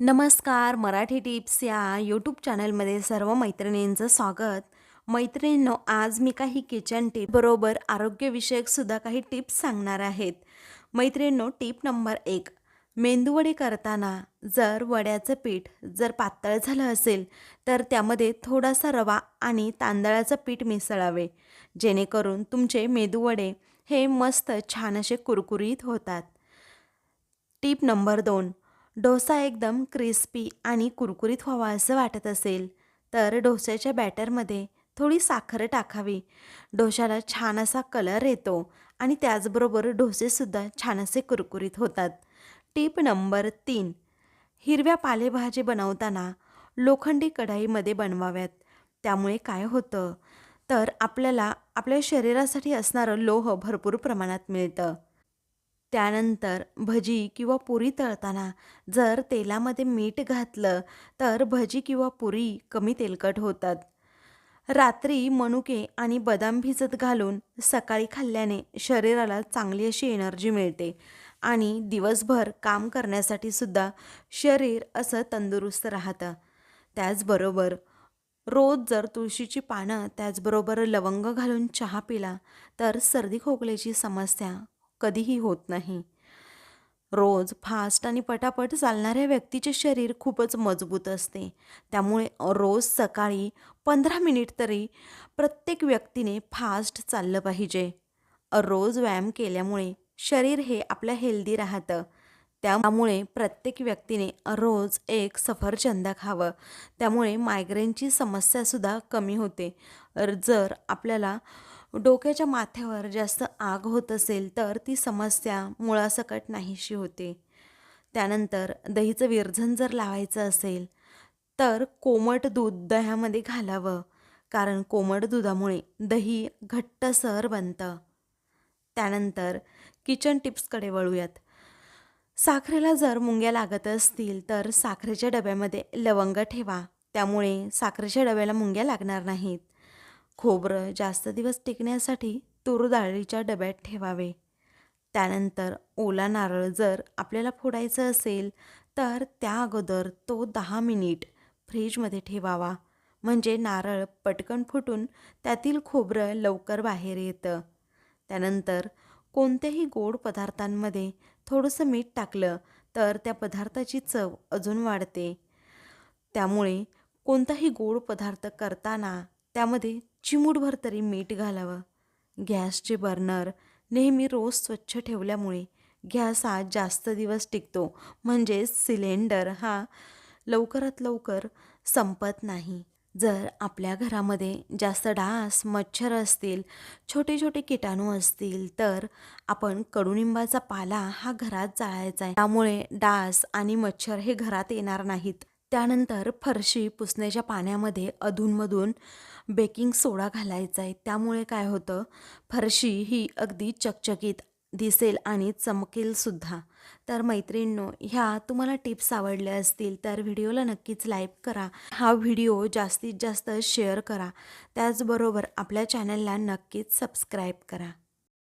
नमस्कार मराठी टिप्स या यूट्यूब चॅनलमध्ये सर्व मैत्रिणींचं स्वागत. मैत्रिणींनो आज मी काही किचन टिप बरोबर आरोग्यविषयक सुद्धा काही टिप्स सांगणार आहेत. मैत्रिणींनो टिप नंबर एक. मेंदूवडे करताना जर वड्याचं पीठ जर पातळ झालं असेल तर त्यामध्ये थोडासा रवा आणि तांदळाचं पीठ मिसळावे. जेणेकरून तुमचे मेंदूवडे हे मस्त छान असे कुरकुरीत होतात. टीप नंबर दोन. डोसा एकदम क्रिस्पी आणि कुरकुरीत व्हावा असं वाटत असेल तर डोस्याच्या बॅटरमध्ये थोडी साखर टाकावी. डोशाला छान असा कलर येतो आणि त्याचबरोबर डोसेसुद्धा छान असे कुरकुरीत होतात. टीप नंबर तीन. हिरव्या पालेभाजी बनवताना लोखंडी कढाईमध्ये बनवाव्यात. त्यामुळे काय होतं? तर आपल्याला आपल्या शरीरासाठी असणारं लोह भरपूर प्रमाणात मिळतं. त्यानंतर भजी किंवा पुरी तळताना जर तेलामध्ये मीठ घातलं तर भजी किंवा पुरी कमी तेलकट होतात. रात्री मनुके आणि बदाम भिजत घालून सकाळी खाल्ल्याने शरीराला चांगली अशी एनर्जी मिळते आणि दिवसभर काम करण्यासाठी सुद्धा शरीर असं तंदुरुस्त राहतं. त्याचबरोबर रोज जर तुळशीची पानं त्याचबरोबर लवंग घालून चहा पिला तर सर्दी खोकल्याची समस्या कधीही होत नाही. रोज फास्ट आणि पटापट चालणाऱ्या व्यक्तीचे शरीर खूपच मजबूत असते. त्यामुळे रोज सकाळी पंधरा मिनिट तरी प्रत्येक व्यक्तीने फास्ट चाललं पाहिजे. रोज व्यायाम केल्यामुळे शरीर हे आपलं हेल्दी राहतं. त्यामुळे प्रत्येक व्यक्तीने रोज एक सफरचंद खावं. त्यामुळे मायग्रेनची समस्यासुद्धा कमी होते. जर आपल्याला डोक्याच्या माथ्यावर जास्त आग होत असेल तर ती समस्या मुळासकट नाहीशी होते. त्यानंतर दहीचं विरझन जर लावायचं असेल तर कोमट दूध दह्यामध्ये घालावं कारण कोमट दुधामुळे दही घट्टसर बनतं. त्यानंतर किचन टिप्सकडे वळूयात. साखरेला जर मुंग्या लागत असतील तर साखरेच्या डब्यामध्ये लवंग ठेवा. त्यामुळे साखरेच्या डब्याला मुंग्या लागणार नाहीत. खोबरं जास्त दिवस टिकण्यासाठी तूर डाळीच्या डब्यात ठेवावे. त्यानंतर ओला नारळ जर आपल्याला फोडायचं असेल तर त्या अगोदर तो दहा मिनिट फ्रीजमध्ये ठेवावा. म्हणजे नारळ पटकन फुटून त्यातील खोबरं लवकर बाहेर येतं. त्यानंतर कोणत्याही गोड पदार्थांमध्ये थोडंसं मीठ टाकलं तर त्या पदार्थाची चव अजून वाढते. त्यामुळे कोणताही गोड पदार्थ करताना त्यामध्ये चिमूटभर तरी मीठ घालावं. गॅसचे बर्नर नेहमी रोज स्वच्छ ठेवल्यामुळे गॅस हा जास्त दिवस टिकतो. म्हणजेच सिलेंडर हा लवकरात लवकर संपत नाही. जर आपल्या घरामध्ये जास्त डास मच्छर असतील छोटे छोटे किटाणू असतील तर आपण कडुनिंबाचा पाला हा घरात जाळायचा आहे. त्यामुळे डास आणि मच्छर हे घरात येणार नाहीत. त्यानंतर फरशी पुसण्याच्या पाण्यामध्ये अधूनमधून बेकिंग सोडा घालायचा आहे. त्यामुळे काय होतं फरशी ही अगदी चकचकीत दिसेल आणि चमकेलसुद्धा तर मैत्रिणींनो ह्या तुम्हाला टिप्स आवडल्या असतील तर व्हिडिओला नक्कीच लाईक करा. हा व्हिडिओ जास्तीत जास्त शेअर करा. त्याचबरोबर आपल्या चॅनलला नक्कीच सबस्क्राईब करा.